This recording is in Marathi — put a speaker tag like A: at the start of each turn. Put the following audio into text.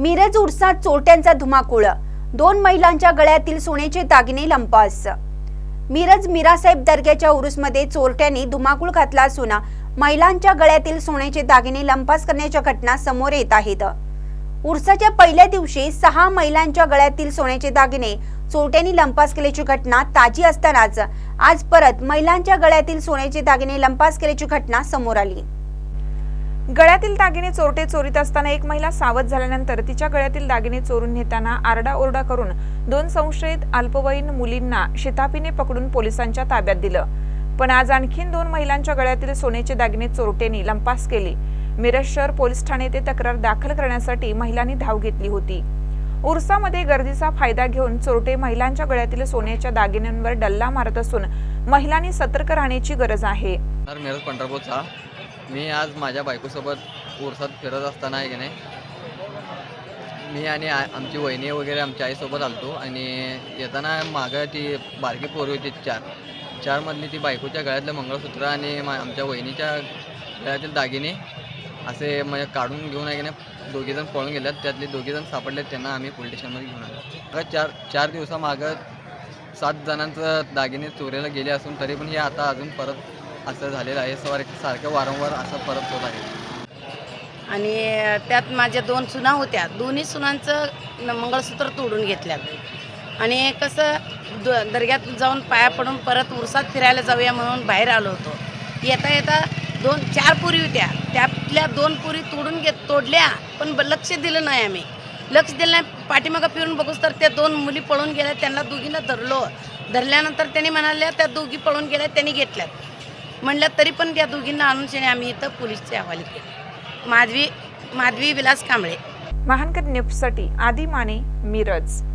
A: मिरज उर्सात चोरट्यांचा धुमाकूळ. दोन महिलांच्या गळ्यातील सोन्याचे दागिने लंपास. मिरज मिरासाहेब दर्ग्याच्या उरुसमध्ये चोरट्यांनी धुमाकूळ घातला असून महिलांच्या गळ्यातील सोन्याचे दागिने लंपास करण्याच्या घटना समोर येत आहेत. उरसाच्या पहिल्या दिवशी सहा महिलांच्या गळ्यातील सोन्याचे दागिने चोरट्यांनी लंपास केल्याची घटना ताजी असतानाच आज परत महिलांच्या गळ्यातील सोन्याचे दागिने लंपास केल्याची घटना समोर आली.
B: गळ्यातील दागिने चोरटे चोरीत असताना एक महिला सावध झाल्यानंतर तिच्या गळ्यातील दागिने चोरून नेताना आरडाओरडा करून दोन संशयित अल्पवयीन मुलींना शितापीने पकडून पोलिसांच्या ताब्यात दिलं. पण आज आणखीन दोन महिलांच्या गळ्यातील सोन्याचे दागिने चोरट्यांनी लंपास केले. मिरज शहर पोलीस ठाणे ते तक्रार दाखल करण्यासाठी महिलांनी धाव घेतली होती. उर्सामध्ये गर्दीचा फायदा घेऊन चोरटे महिलांच्या गळ्यातील सोन्याच्या दागिन्यांवर डल्ला मारत असून महिलांनी सतर्क राहण्याची गरज आहे.
C: तर मिरज पंढरपूरचा. मी आज माझ्या बायकोसोबत उरसात फिरत असताना आहे की नाही मी आणि आमची वहिनी वगैरे आमच्या आईसोबत आलतो आणि येताना मागं ती बारकी पोरी होती चार. चारमधली ती बायकोच्या गळ्यातलं मंगळसूत्र आणि मा आमच्या वहिनीच्या गळ्यातील दागिने असे म्हणजे काढून घेऊन आहे की नाही दोघीजण पळून गेल्यात. त्यातले दोघीजण सापडलेत त्यांना आम्ही पोलीस स्टेशनमध्ये घेऊन आलो. चार चार दिवसामागं सात जणांचं दागिने चोरीला गेले असून तरी पण हे आता अजून परत असं झालेलं आहे. सार सारखं वारंवार असं परत होत आहे.
D: आणि त्यात माझ्या दोन सुना होत्या. दोन्ही सुनांचं मंगळसूत्र तोडून घेतल्यात. आणि कसं द दर्ग्यात जाऊन पाया पडून परत उरसात फिरायला जाऊया म्हणून बाहेर आलो होतो. येता येता दोन चार पुरी होत्या. त्यातल्या दोन पुरी तोडून घेत तोडल्या पण ब- लक्ष दिलं नाही आम्ही. लक्ष दिलं नाही. पाठीमागं फिरून बघूस तर त्या दोन मुली पळून गेल्या त्यांना दोघींना धरलो. धरल्यानंतर त्यांनी म्हणाल्या त्या दोघी पळून गेल्या त्यांनी घेतल्यात. म्हणल्या तरी पण त्या दोघींना आणून आम्ही इथं पोलीसचे हवाले केले. माधवी माधवी विलास कांबळे.
B: महानकर न्यूजसाठी आदी माने मिरज.